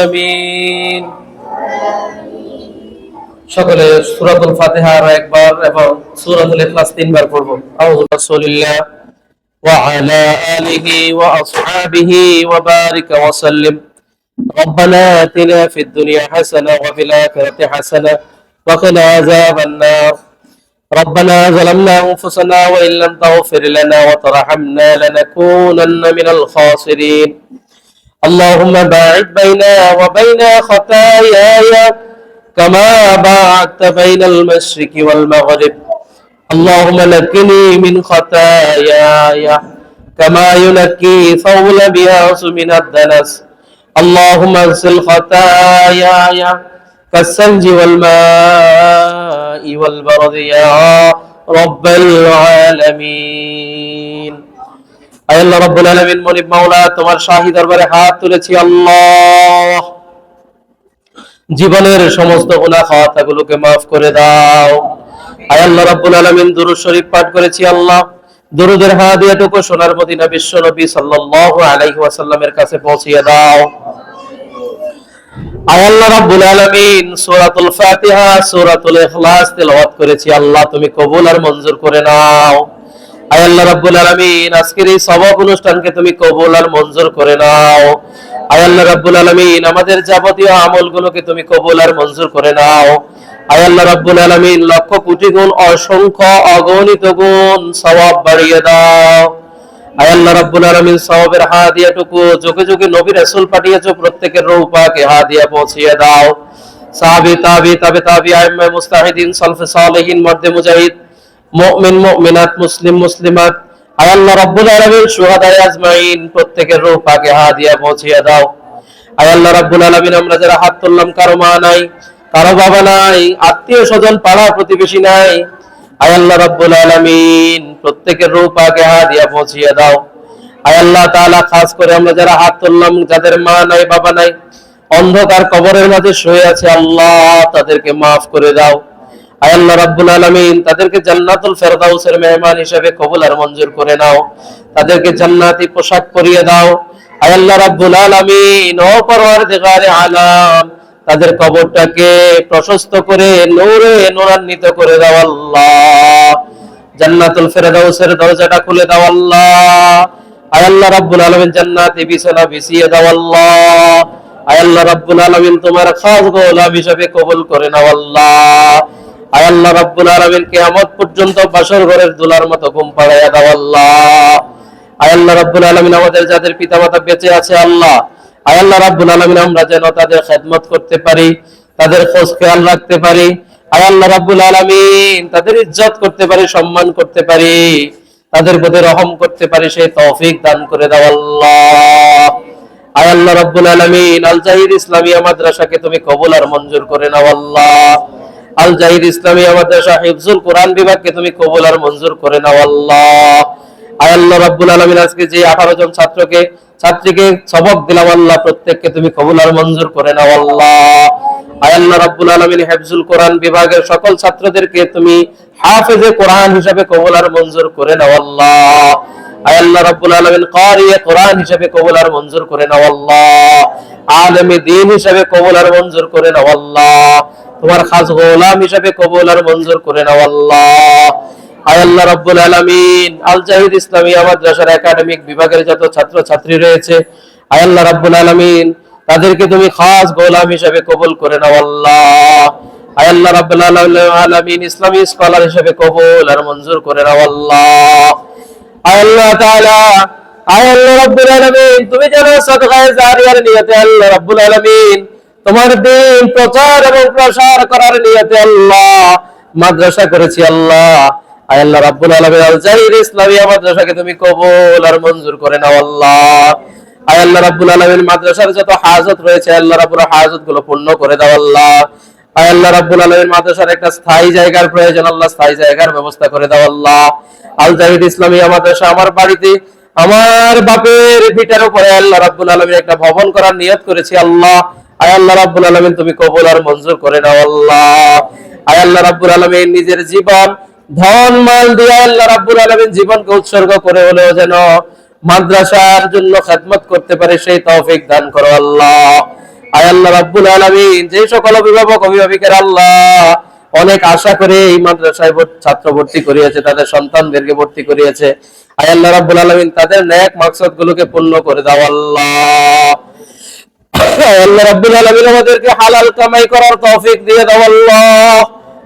আমিন সকলে সূরাতুল ফাতিহা আর একবার এবং সূরাতুল ইখলাস তিনবার পড়ব আউযু রাসূলিল্লাহ ওয়া আলা আলিহি ওয়া আসহাবিহি ওয়া বারিক ওয়া সাল্লিম ربنا آتنا في الدنيا حسنة وفي الآخرة حسنة وقنا عذاب النار ربنا ظلمنا أنفسنا وإن لم تغفر لنا وترحمنا لنكونن من الخاسرين اللهم باعد بيننا وبين خطاياي كما باعدت بين المشرق والمغرب. اللهم نقني من خطاياي كما ينقي ثوب الأبيض من الدنس. اللهم اغسل خطاياي كالثلج والماء والبرد يا رب العالمين. আল্লাহ রব্বুল আলামিন মনিব মাওলা, তোমার দরবারে হাত তুলেছি, আল্লাহ। জীবনের সমস্ত গুনাহ খাতাগুলোকে maaf করে দাও। আয় আল্লাহ রাব্বুল আলামিন দুরূদ শরীফ পাঠ করেছি, আল্লাহ। দুরুদের হাদিয়াটুকু সোনার মদিনা বিশ্ব নবী সাল্লাল্লাহু আলাইহি ওয়াসাল্লামের কাছে পৌঁছিয়ে দাও। আল্লাহ রাব্বুল আলামিন সূরাতুল ফাতিহা, সূরাতুল ইখলাস তেলাওয়াত করেছি, আল্লাহ, তুমি কবুল আর মঞ্জুর করে নাও। আয় আল্লাহ রাব্বুল আলামিন, আজকের এই সবক অনুষ্ঠানকে তুমি কবুল আর মঞ্জুর করে নাও। আয় আল্লাহ রাব্বুল আলামিন, আমাদের যাবতীয় আমলগুলোকে তুমি কবুল আর মঞ্জুর করে নাও। আয় আল্লাহ রাব্বুল আলামিন, লক্ষ কোটি গুণ, অসংখ্য অগণিত গুণ সওয়াব বাড়িয়ে দাও। আয় আল্লাহ রাব্বুল আলামিন, সওয়াবের হাদিয়াটুকু যুগে যুগে নবী রাসূল পাঠিয়েছো, প্রত্যেকের রূহ পাকে হাদিয়া পৌঁছিয়ে দাও। সাহাবী, তাবি, তাবে তাবি আইম্মা মুস্তাহিদিন, সালফে সালেহিন, মর্দে মুজাহিদ মুমিন, মুমিনাত, মুসলিম, মুসলিমাত, আয় আল্লাহ রাব্বুল আলামিন, শুহাদায়ে আজমাইন, প্রত্যেকের রূহ পাকে হাদিয়া পৌঁছিয়ে দাও। আয় আল্লাহ রাব্বুল আলামিন, আমরা যারা হাত তুললাম, কারও মা নাই, কারও বাবা নাই, আত্মীয় স্বজন, পাড়া প্রতিবেশী নাই, আয় আল্লাহ রাব্বুল আলামিন, প্রত্যেকের রূহ পাকে হাদিয়া পৌঁছিয়ে দাও। আয় আল্লাহ তাআলা, খাস করে আমরা যারা হাত তুললাম, যাদের মা নাই, বাবা নাই, অন্ধকার কবরের মাঝে শুয়ে আছে আল্লাহ, তাদেরকে মাফ করে দাও। আয় আল্লাহ রাব্বুল আলামিন, তাদেরকে জান্নাতুল ফেরদাউসের মেহমান হিসেবে কবুল আর মঞ্জুর করে নাও। তাদেরকে জান্নাতি পোশাক পরিয়ে দাও। রাব্বুল আলামিন, ও পরওয়ারদিগারে আলাম, তাদের কবরটাকে প্রশস্ত করে নূরে নূরান্বিত করে দাও আল্লাহ। জান্নাতুল ফেরদাউসের দরজাটা খুলে দাও আল্লাহ। রাব্বুল আলামিন, জান্নাতে বিছানা বিছিয়ে দাও আল্লাহ রাব্বুল আলামিন, তোমার খাস গোলাম হিসেবে কবুল করে নাও আল্লাহ। আয় আল্লাহ রাব্বুল আলামিন কিয়ামত পর্যন্ত বাসর ঘরের দুলার মতো ঘুম পাড়াইয়া দাও আল্লাহ। আয় আল্লাহ রাব্বুল আলামিন আমাদের যাদের পিতামাতা বেঁচে আছে আল্লাহ। আয় আল্লাহ রাব্বুল আলামিন আমরা যেন তাদের খেদমত করতে পারি, তাদের খোঁজ খেয়াল রাখতে পারি। আয় আল্লাহ রাব্বুল আলামিন তাদের ইজ্জত করতে পারি, সম্মান করতে পারি। তাদের প্রতি রহম করতে পারি, সেই তৌফিক দান করে দাও আল্লাহ। আয় আল্লাহ রাব্বুল আলামিন আল জাহিদ ইসলামিয়া মাদ্রাসাকে তুমি কবুল আর মঞ্জুর করে নাও আল্লাহ। আল জাহিদ ইসলামিয়া মাদ্রাসা হিফজুল কোরআন বিভাগকে তুমি কবুল আর মঞ্জুর করে নাও, আল্লাহ। আল্লাহ রাব্বুল আজকে যে 18 জন ছাত্রকে, ছাত্রীকে সবক দিলাম, আল্লাহ, প্রত্যেককে তুমি কবুল আর মঞ্জুর করে নাও, আল্লাহ। আল্লাহ রাব্বুল কোরআন বিভাগের সকল ছাত্রদেরকে তুমি হাফেজে কোরআন হিসাবে কবুল আর মঞ্জুর করে নাও, আল্লাহ। আল্লাহ রাব্বুল আলামিন, কারিয়ে কোরআন হিসাবে কবুল আর মঞ্জুর করে নাও, আল্লাহ। আলেমে দ্বীন হিসাবে কবুল আর মঞ্জুর করে নাও, আল্লাহ। তোমার খাস গোলাম হিসাবে কবুল আর মঞ্জুর করে নাও আল্লাহ। আল্লাহ রাব্বুল আলামিন। আল জাহিদ মাদ্রাসার একাডেমিক বিভাগের যত ছাত্র ছাত্রী রয়েছে আল্লাহ রাব্বুল আলামিন, তাদেরকে তুমি খাস গোলাম হিসাবে কবুল করে নাও আল্লাহ। আল্লাহ রাব্বুল আলামিন, ইসলামী স্কলার হিসেবে কবুল আর মঞ্জুর করে নাও আল্লাহ। আল্লাহ তাআলা আল্লাহ রাব্বুল আলামিন, তুমি যেন সাদকায়ে জারিয়ার নিয়তে আল্লাহ রাব্বুল আলামিন তোমার দিন প্রচার এবং প্রসার করার নিয়তে আল্লাহ মাদ্রাসা করেছি আল্লাহ। আল্লাহ রাব্বুল আলামিন আল জাহির ইসলামিয়া মাদ্রাসাকে তুমি কবুল আর মঞ্জুর করে নাও আল্লাহ। আল্লাহ রাব্বুল আলামিন মাদ্রাসার যত হাজত রয়েছে আল্লাহ রাব্বুল হাজতগুলো পূর্ণ করে দাও আল্লাহ। আল্লাহ রাব্বুল আলামিন মাদ্রাসার একটা স্থায়ী জায়গার প্রয়োজন, আল্লাহ স্থায়ী জায়গার ব্যবস্থা করে দাও আল্লাহ। আল জাহিদ ইসলামিয়া মাদ্রাসা আমার বাড়িতে, আমার বাপের পিঠের উপরে আল্লাহ রাব্বুল আলামিন একটা ভবন করার নিয়ত করেছি আল্লাহ। আয় আল্লাহ রাব্বুল আলামিন, তুমি কবুল আর মঞ্জুর করে নাও আল্লাহ। আয় আল্লাহ রাব্বুল আলামিন, নিজের জীবন, ধন, মাল দিয়ে আল্লাহ রাব্বুল আলামিন জীবনকে উৎসর্গ করে হলেও যেন মাদ্রাসার জন্য খেদমত করতে পারে, সেই তৌফিক দান করো আল্লাহ। আয় আল্লাহ রাব্বুল আলামিন, যে সকল অভিভাবক, অভিভাবিকের আল্লাহ অনেক আশা করে এই মাদ্রাসায় ছাত্র ভর্তি করিয়েছে, তাদের সন্তানদেরকে ভর্তি করিয়েছে। আয় আল্লাহ রাব্বুল আলামিন, তাদের ন্যাক মাকসাদ গুলোকে পূর্ণ করে দাও আল্লাহ। আমাদেরকে হালাল কামাই করার তৌফিক দিয়ে দাও আল্লাহ।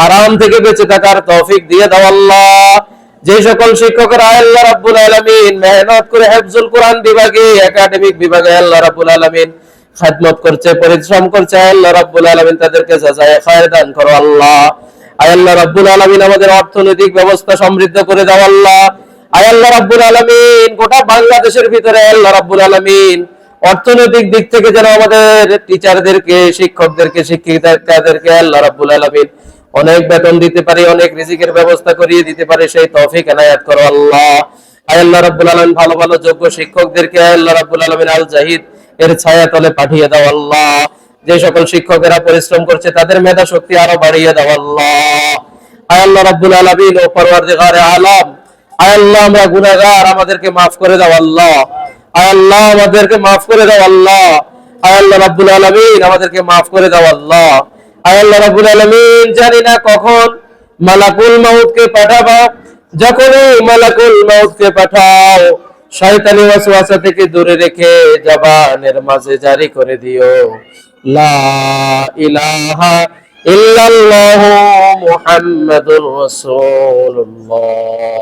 হারাম থেকে বেঁচে থাকার তৌফিক দিয়ে দাও আল্লাহ। যে সকল শিক্ষকরা আল্লাহ রাব্বুল আলামিন মেহনত করে হিফজুল কোরআন বিভাগে, একাডেমিক বিভাগে আল্লাহ রাব্বুল আলামিন খেদমত করছে, পরিশ্রম করছে, আল্লাহ রাব্বুল আলামিন তাদেরকে জাযায়ে খায়ের দান করো আল্লাহ। আল্লাহ রাব্বুল আলামিন আমাদের অর্থনৈতিক ব্যবস্থা সমৃদ্ধ করে দাও আল্লাহ। আয় আল্লাহ রাব্বুল আলামিন, গোটা বাংলাদেশের ভিতরে আল্লাহ রাব্বুল আলামিন অর্থনৈতিক দিক থেকে যেন আমাদের টিচারদেরকে শিক্ষকদেরকে, শিক্ষিকাদেরকে আল্লাহ রাব্বুল আলামিন অনেক বেতন দিতে পারি, অনেক রিজিকের ব্যবস্থা করিয়ে দিতে পারে, সেই তৌফিক এনায়াত করো আল্লাহ। আল্লাহ রাব্বুল আলামিন ভালো ভালো, যোগ্য শিক্ষকদেরকে আল্লাহ রাব্বুল আলামিন আল জাহিদ এর ছায়া তলে পাঠিয়ে দাও আল্লাহ। যে সকল শিক্ষকেরা পরিশ্রম করছে, তাদের মেধা শক্তি আরও বাড়িয়ে দাও আল্লাহ। আল্লাহ রাব্বুল আলামিন, ও পরওয়ারদিগারে আলম আল্লাহ, আমরা গুনাহগার, আমাদেরকে মাফ করে দাও আল্লাহ। আল্লাহ, আমাদেরকে মাফ করে দাও আল্লাহ। আল্লাহ রাব্বুল আলামিন, আমাদেরকে মাফ করে দাও আল্লাহ। আল্লাহ রাব্বুল আলামিন, জানি না কখন মালাকুল মাউতকে পাঠাবা। যখনই মালাকুল মাউতকে পাঠাও, শয়তানি ওয়াসওয়াসা থেকে দূরে রেখে জবানের মাঝে জারি করে দিও। লা ইলাহা ইল্লাল্লাহু মুহাম্মাদুর রাসূলুল্লাহ।